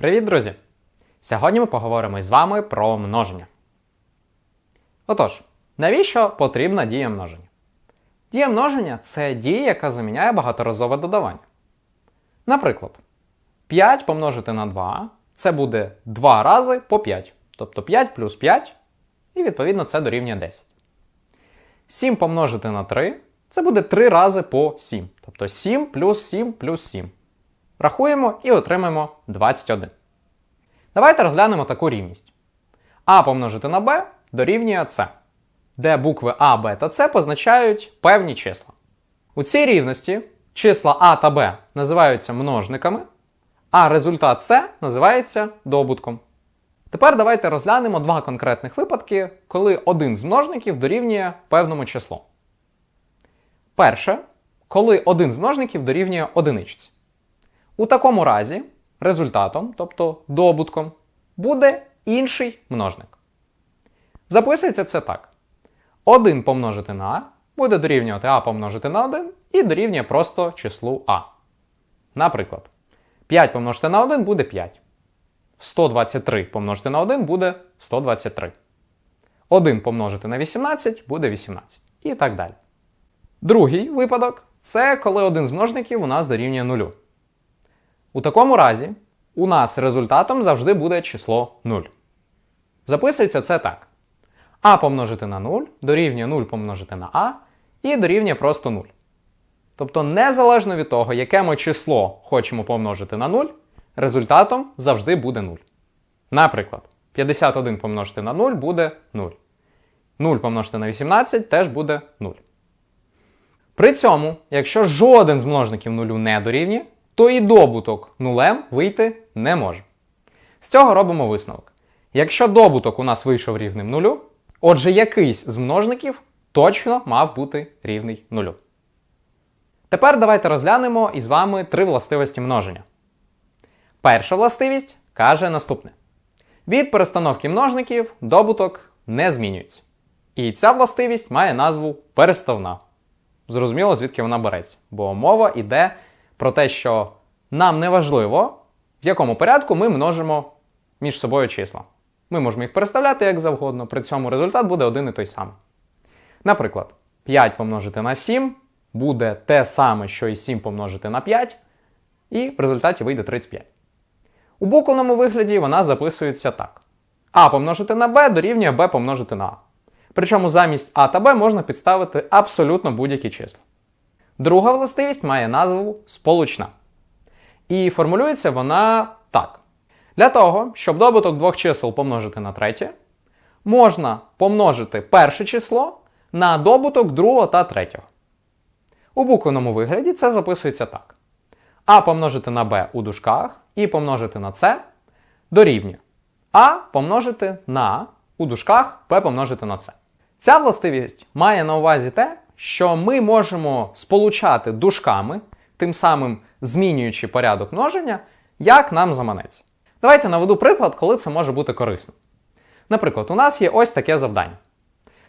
Привіт, друзі! Сьогодні ми поговоримо із вами про множення. Отож, навіщо потрібна дія множення? Дія множення це дія, яка заміняє багаторазове додавання. Наприклад, 5 помножити на 2 це буде 2 рази по 5, тобто 5 плюс 5, і відповідно це дорівнює 10. 7 помножити на 3 це буде 3 рази по 7, тобто 7 плюс 7 плюс 7. Рахуємо і отримаємо 21. Давайте розглянемо таку рівність. А помножити на b дорівнює c, де букви А, Б та С позначають певні числа. У цій рівності числа А та Б називаються множниками, а результат С називається добутком. Тепер давайте розглянемо два конкретних випадки, коли один з множників дорівнює певному числу. Перше, коли один з множників дорівнює одиничці. У такому разі результатом, тобто добутком, буде інший множник. Записується це так. 1 помножити на а буде дорівнювати а помножити на 1 і дорівнює просто числу а. Наприклад, 5 помножити на 1 буде 5. 123 помножити на 1 буде 123. 1 помножити на 18 буде 18. І так далі. Другий випадок це коли один з множників у нас дорівнює 0. У такому разі у нас результатом завжди буде число 0. Записується це так. А помножити на 0 дорівнює 0 помножити на А і дорівнює просто 0. Тобто, незалежно від того, яке ми число хочемо помножити на 0, результатом завжди буде 0. Наприклад, 51 помножити на 0 буде 0. 0 помножити на 18 теж буде 0. При цьому, якщо жоден з множників нулю не дорівнює, то і добуток нулем вийти не може. З цього робимо висновок. Якщо добуток у нас вийшов рівним нулю, отже якийсь з множників точно мав бути рівний нулю. Тепер давайте розглянемо із вами три властивості множення. Перша властивість каже наступне: від перестановки множників добуток не змінюється. І ця властивість має назву переставна. Зрозуміло, звідки вона береться, бо мова йде про те, що нам не важливо, в якому порядку ми множимо між собою числа. Ми можемо їх переставляти як завгодно, при цьому результат буде один і той самий. Наприклад, 5 помножити на 7 буде те саме, що і 7 помножити на 5, і в результаті вийде 35. У буквеному вигляді вона записується так: А помножити на b дорівнює b помножити на А. Причому замість А та Б можна підставити абсолютно будь-які числа. Друга властивість має назву сполучна. І формулюється вона так. Для того, щоб добуток двох чисел помножити на третє, можна помножити перше число на добуток другого та третього. У буквеному вигляді це записується так. А помножити на b у дужках і помножити на c дорівнює А помножити на у дужках b помножити на c. Ця властивість має на увазі те, що ми можемо сполучати дужками, тим самим змінюючи порядок множення, як нам заманеться. Давайте наведу приклад, коли це може бути корисно. Наприклад, у нас є ось таке завдання: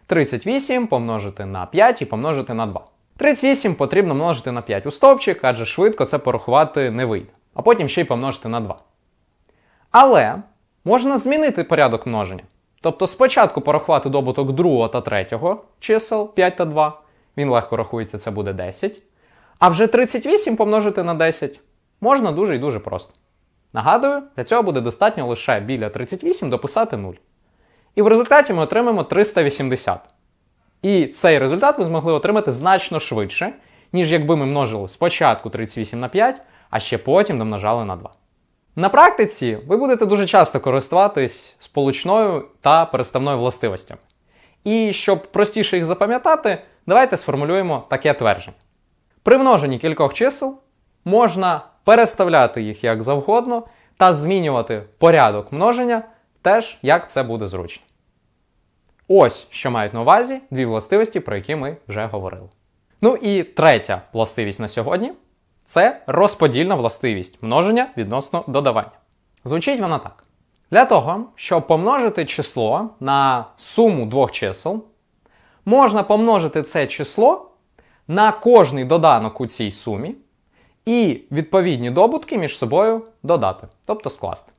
38 помножити на 5 і помножити на 2. 38 потрібно множити на 5 у стовпчик, адже швидко це порахувати не вийде. А потім ще й помножити на 2. Але можна змінити порядок множення. Тобто спочатку порахувати добуток другого та третього чисел 5 та 2. Він легко рахується, це буде 10. А вже 38 помножити на 10 можна дуже і дуже просто. Нагадую, для цього буде достатньо лише біля 38 дописати 0. І в результаті ми отримаємо 380. І цей результат ми змогли отримати значно швидше, ніж якби ми множили спочатку 38 на 5, а ще потім домножали на 2. На практиці ви будете дуже часто користуватись сполучною та переставною властивостями. І щоб простіше їх запам'ятати, давайте сформулюємо таке твердження. При множенні кількох чисел можна переставляти їх як завгодно та змінювати порядок множення теж як це буде зручно. Ось що мають на увазі дві властивості, про які ми вже говорили. Ну і третя властивість на сьогодні це розподільна властивість множення відносно додавання. Звучить вона так. Для того, щоб помножити число на суму двох чисел, можна помножити це число на кожний доданок у цій сумі і відповідні добутки між собою додати, тобто скласти.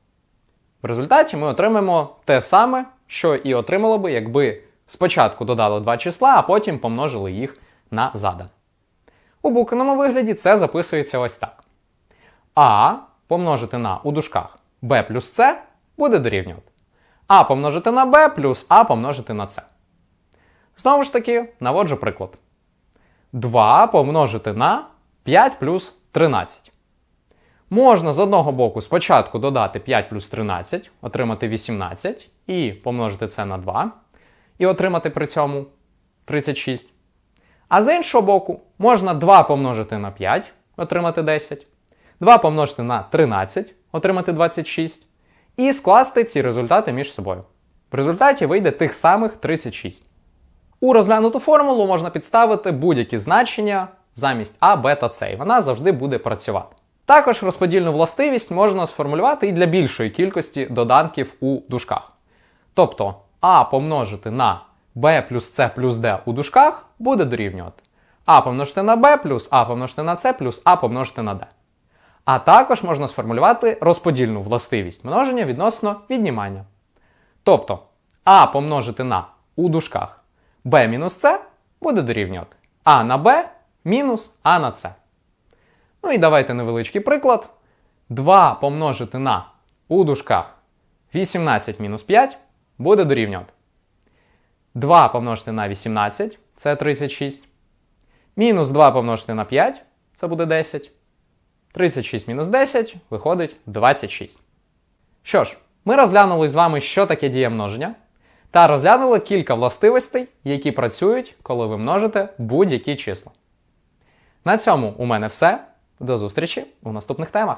В результаті ми отримаємо те саме, що і отримало би, якби спочатку додали два числа, а потім помножили їх на задан. У буквеному вигляді це записується ось так. А помножити на у дужках b плюс c буде дорівнювати. А помножити на b плюс А помножити на c. Знову ж таки, наводжу приклад. 2 помножити на 5 плюс 13. Можна з одного боку спочатку додати 5 плюс 13, отримати 18, і помножити це на 2, і отримати при цьому 36. А з іншого боку, можна 2 помножити на 5, отримати 10, 2 помножити на 13, отримати 26, і скласти ці результати між собою. В результаті вийде тих самих 36. У розглянуту формулу можна підставити будь-які значення замість А, Б та С, і вона завжди буде працювати. Також розподільну властивість можна сформулювати і для більшої кількості доданків у дужках. Тобто А помножити на b плюс c плюс d у дужках буде дорівнювати А помножити на b плюс А помножити на c плюс А помножити на d. А також можна сформулювати розподільну властивість множення відносно віднімання. Тобто А помножити на у дужках b мінус c буде дорівнювати А на b мінус А на c. Ну і давайте невеличкий приклад. 2 помножити на у дужках 18 мінус 5 буде дорівнювати. 2 помножити на 18 це 36. Мінус 2 помножити на 5 це буде 10. 36 мінус 10 виходить 26. Що ж, ми розглянули з вами, що таке дія множення, та розглянули кілька властивостей, які працюють, коли ви множите будь-які числа. На цьому у мене все. До зустрічі у наступних темах.